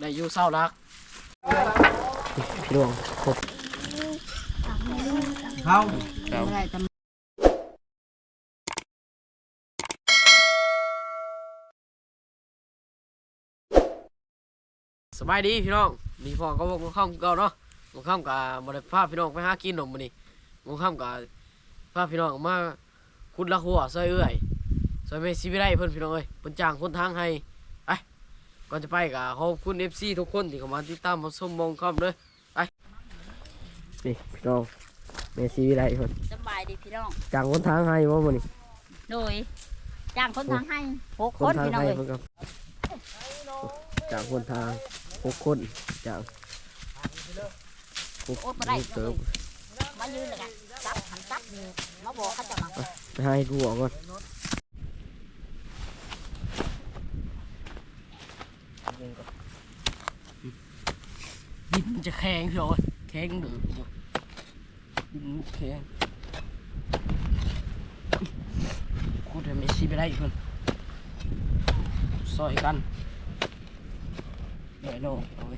ได้อยู่เศร้ารักพี่น้องครบเข้าอะไรจำสบายดีพี่น้องนี่พ่อก็บอกข้ามเก่าเนาะบอกข้ามกับบริภาพพี่น้องไปหากินหนมมื้อนี้บอกข้ามกับพาพี่น้องมาคุดละหัวซอยเอื้อยซอยเมซิวิไลเพิ่นพี่น้องเอ้ยเพิ่นจ้างคนทางให้ไป ก่อนจะไปกับขอบคุณ FC ทุกคนที่เข้ามาติดตามมาชมมองข้ามเด้อนี่พี่น้องเมซีวิไลเพิ่นสบายดีพี่น้องจ้างคนทางให้บ่มื้อนี้โดยจ้างคนทางให้หกคคนนทางพี่น้องให้เลยเพิ่นก็จ้างคนทางหกคนจ้างหกโอ๊ตมาได้เติมมายืนเลยกันจับหันจับนี่มาบอกเขาจะมาไปให้ดูออกก่อนดินมันจะแข็งพี่น้องเอ้ยแข็งเดือดดินมันแข็งคุดให้เมซิวิไลเพิ่นซอยกันเดี๋ยวเอาไป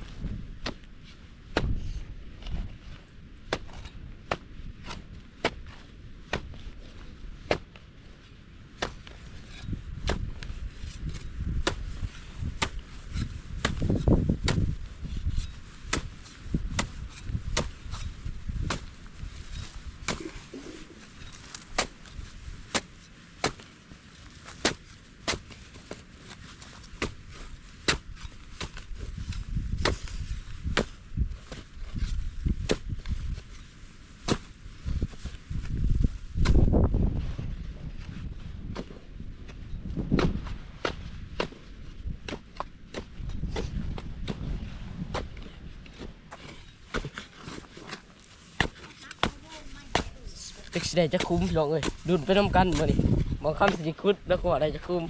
สิได้จะคุ้มพี่น้องเอ้ยดุนไปน้ำกันมื้อนี้บางคำสิคุดแล้วก็ได้จะคุ้ม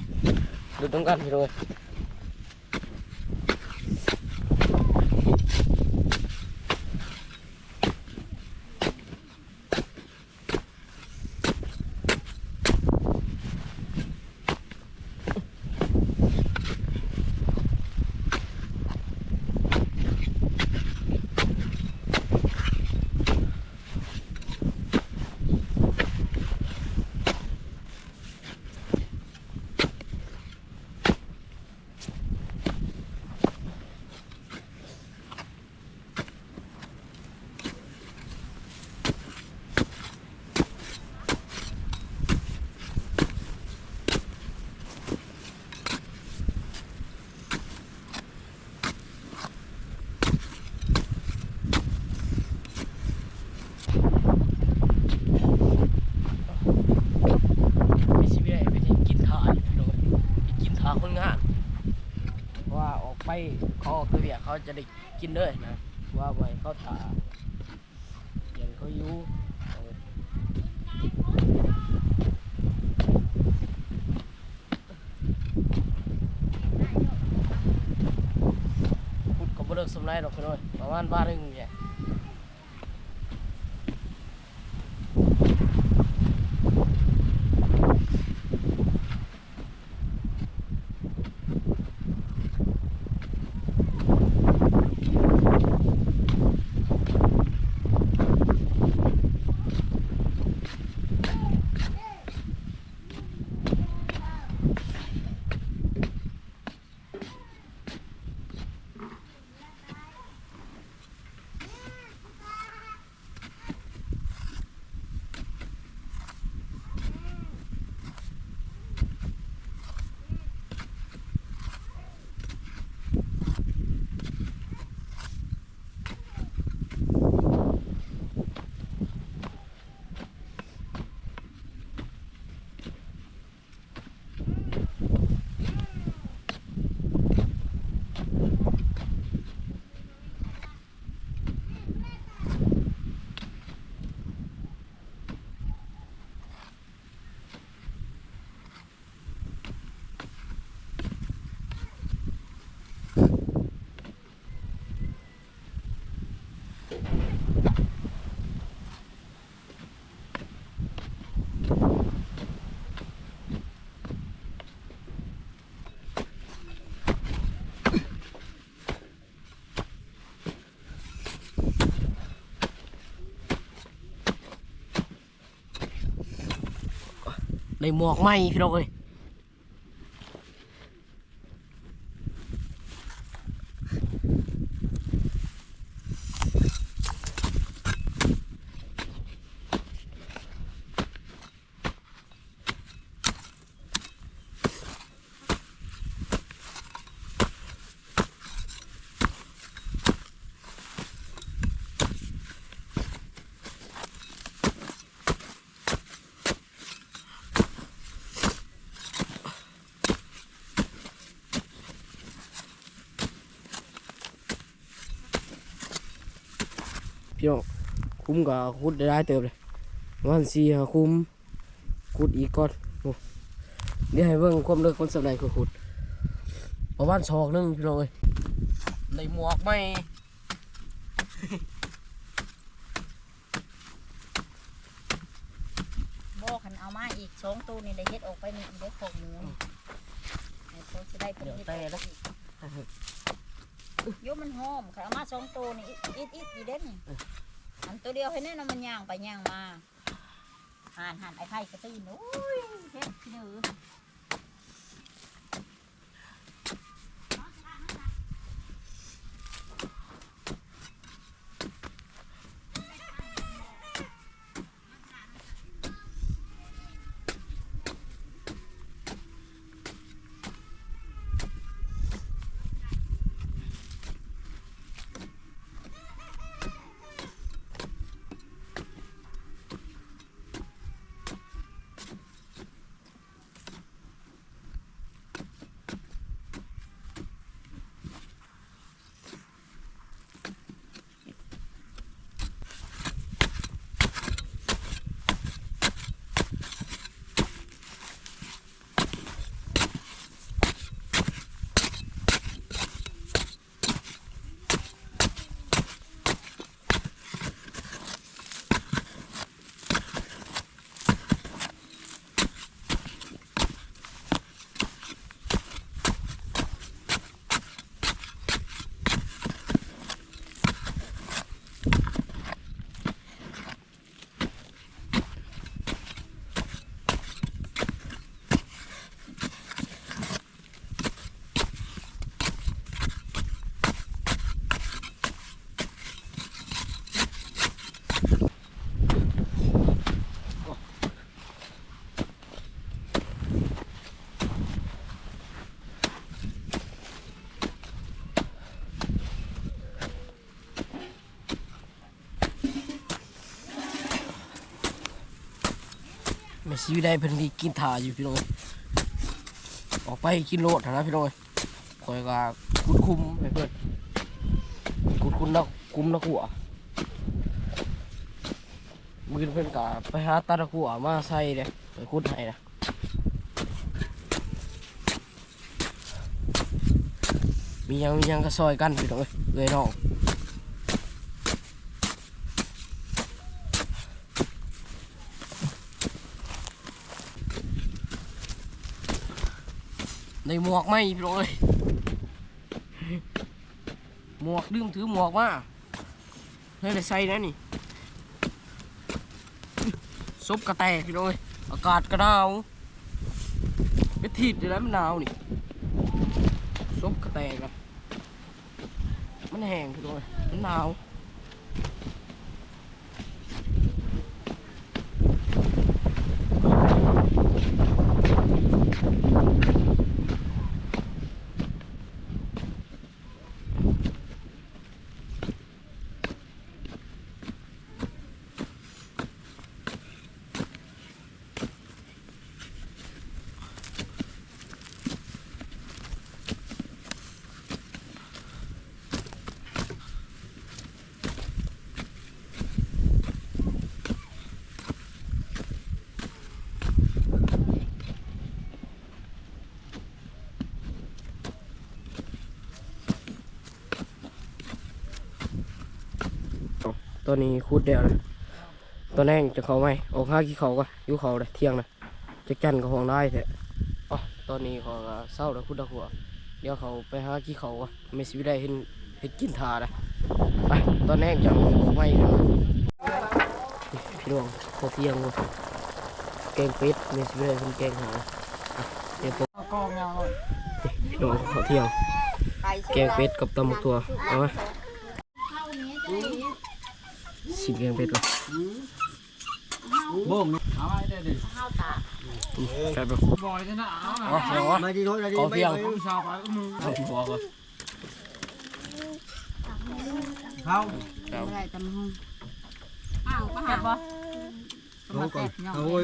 ดุนน้ำกันพี่น้องเอ้ยมีชีวิตได้ไปที่กินทานพี่น้องเอ้ยไปกินทานคนงานเพราะว่าออกไปเขาออกตัว เขาจะได้กินเลยนะว่าไว้เขาตาอย่างเขาอยู่พูดก็บ่เลิกสำไรหรอกพี่น้อยประมาณบ้านหนึ่ง ได้หมวกไหมพี่น้องเอ้ยพี่น้อง คุ้มกับคุดได้ได้เติมเลยวันสี่หาคุ้มคุดอีกก่อนโอ้เดี๋ยวให้เบิ่งความเลิกคนสำไรคือคุดประมาณสองหนึงพี่น้องเอ้ยในหมวกไหมโบคันเอามาอีกสองตู้นี่ได้เฮ็ดออกไปนี่อีกได้ของหมูนี่ไอ้โตสิได้เพิ่นเฮ็ดออกไปอีกโยมมันหอมคันเอามาสองตู้นี่อิดอิดอีเด่น อันตัวเดียวให้แน่นอนมันย่างไปย่างมาห่านห่านไอ้ไข่กระตีนโอ้ยเฮ็ดขี้หนู อไม่ซีวิได้เพิ่นที่กินถ่าอยู่พี่น้องเอ้ยออกไปกินโลดนะพี่น้องเอ้ยคอยก็คุดคุ้มให้เพิ่นคุดคุ้มนักคุ้มนักหัวมือเพิ่นก็ไปหาตาตะกัวมาใส่เด้ไปคุดให้นะมียังมียังก็ซอยกันพี่น้องเอ้ยเอ้ยน้อง ในหมวกไหมพี่น้องเอ้ยหมวกลืมถือหมวกมาเฮ้ยไปใส่นะนี่ซบกระแตกพี่น้องเอ้ยอากาศก็หนาวไปถีดอยู่แล้วมันหนาวนี่ซบกระแตกอะมันแห้งพี่น้องเอ้ยมันหนาว ตัวนี้คูดเดียวเลยตัวแน่งจะเขาไหมออกห้ากี่เขาก็อยู่เขาเลยเที่ยงนะจะกันกับห้องได้แท้อ๋อตอนนี้เขาก็เศร้าแล้วคุดตะหัวเดี๋ยวเขาไปหากี่เขาก็ไม่สิได้เห็นเห็นกินทาเลยไปตอนแน่งจะออกไม่เลยพี่ดวงพอเที่ยงเลยแกงเป็ดเมซิบิได้คนแกงหาอะเดี๋ยวผมเอากองเงาเลยพี่น้องขอเที่ยวไปแกงเป็ดกับตำบักถั่วเอาไหมเข้านี้จะ ได้ชิมแกงเป็ดก่อนบ่งเอาไว้ได้ดิเข้าตาแกงแบบบ่อยจะน่ะเอาอ๋อเดี๋ยววะมาดีโน้ตมาดีขอเที่ยวไม่ชาวไปก็มือเอาหัวก่อนเข้าอะไรตำห้องอ้าวก็หาบ่เอาก่อนเอาไว้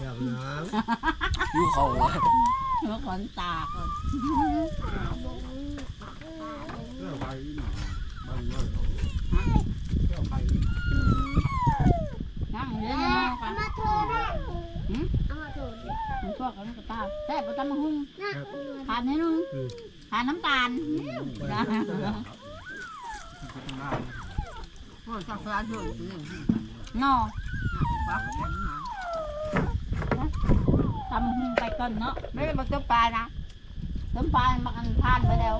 อย่างนั้นยูเขาวะเมื่อก่อนตาก่อน เรื่งไปหน่อยบ้าเองเรื่องไปนั่งเล่นมากันมาโทรด้วยเอามาโทรดิมันชอบกันก็ตาแซ่บตำห้องน่ะทานให้นุ่งทานน้ำตาลนะโอ้จักรานเถอะนอตำห้องไปก่อนเนาะไม่ได้มาต้มปลานะต้มปลามันทานไปแล้ว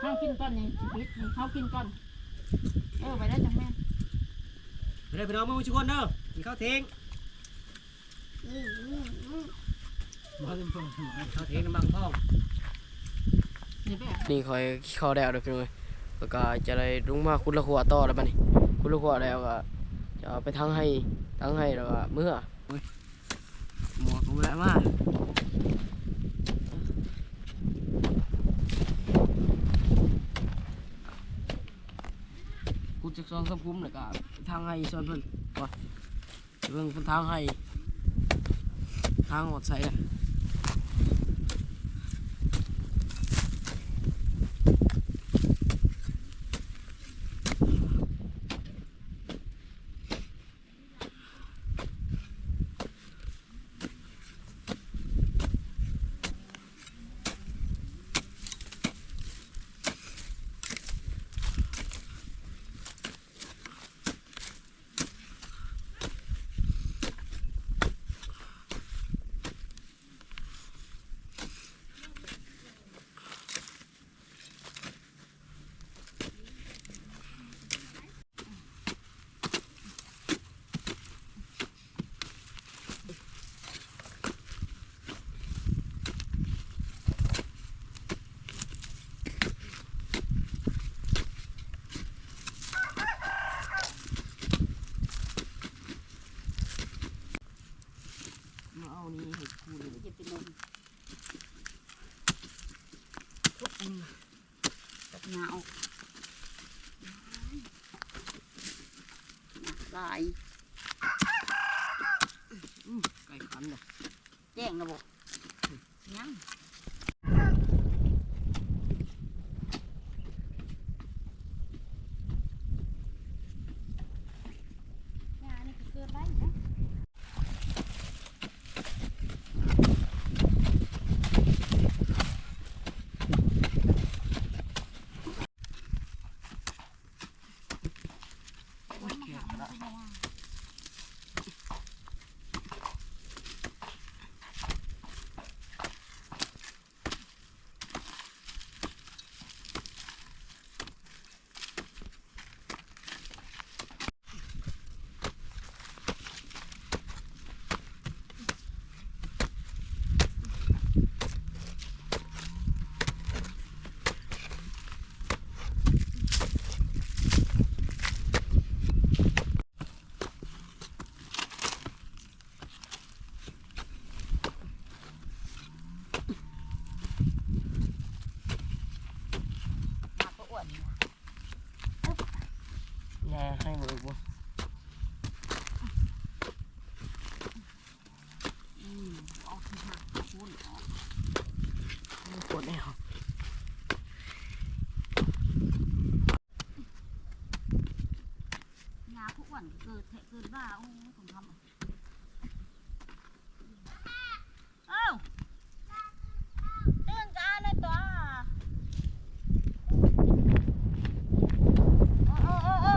ข้าวกินก้อนยังชีวิตข้าวกินก้อน เออไปได้จังแม่เดี๋ยวพี่น้องมาทุกคนเด้อกินข้าวเทงมาทุกคนข้าวเทงน้ำมันพ่องนี่คอยข้าวแล้วเด้อพี่น้องแล้วก็จะได้ลงมาคุณละขัวต่อแล้วบัดนี้คุณละขัวแล้วก็ จะเอาไปทั้งให้ทั้งให้แล้วก็เมื่อหมวกกูแล้วมากูจะซอนสับคุ้มแล้วก็ทางให้ซ้อนเพิ่นว่าเรื่องเพิ่นทางให้ทางหมดใส่ละ มาเอานี่ให้กูเลย จะเป็นลมหนาวลายไก่ขันเน่ะแจ้งนะบบยังางเกิดแทะเกิดบ้าโอ้ผมทำเอ้าเตือนจ้าเลยตัวโอ้โอ้โอ้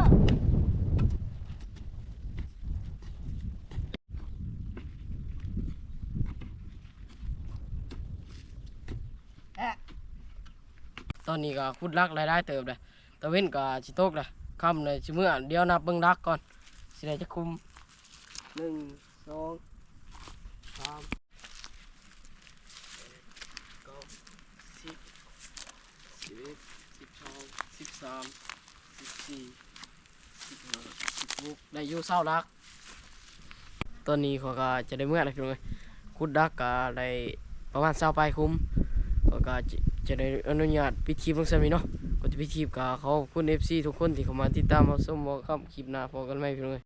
ตอนนี้ก็คุดรักรายได้เติบเลยตะเว้นก็ชิโตกเลยคำเลยชิเมื่อเดียวนะเบิ่งรักก่อน สิได้จะคุมหนึ่งสองสามเก้าสิบสิบเอ็ดสิบสองสิบสามสิบสี่สิบห้าสิบหกได้อยู่เศร้าลัก ตอนนี้เขาก็จะได้เมื่อไรพี่น้องเอ้ยคุดดักก็ได้ประมาณเศร้าไปคุ้มเขาก็จะจะได้อนุญาตปิดคลิปลงสมีเนาะก็จะปิดคลิปกับเขาคุณเอฟซีทุกคนที่เข้ามาติดตามมาส้มบอกครับคลิปหน้าพอกันไหมพี่น้องเอ้ย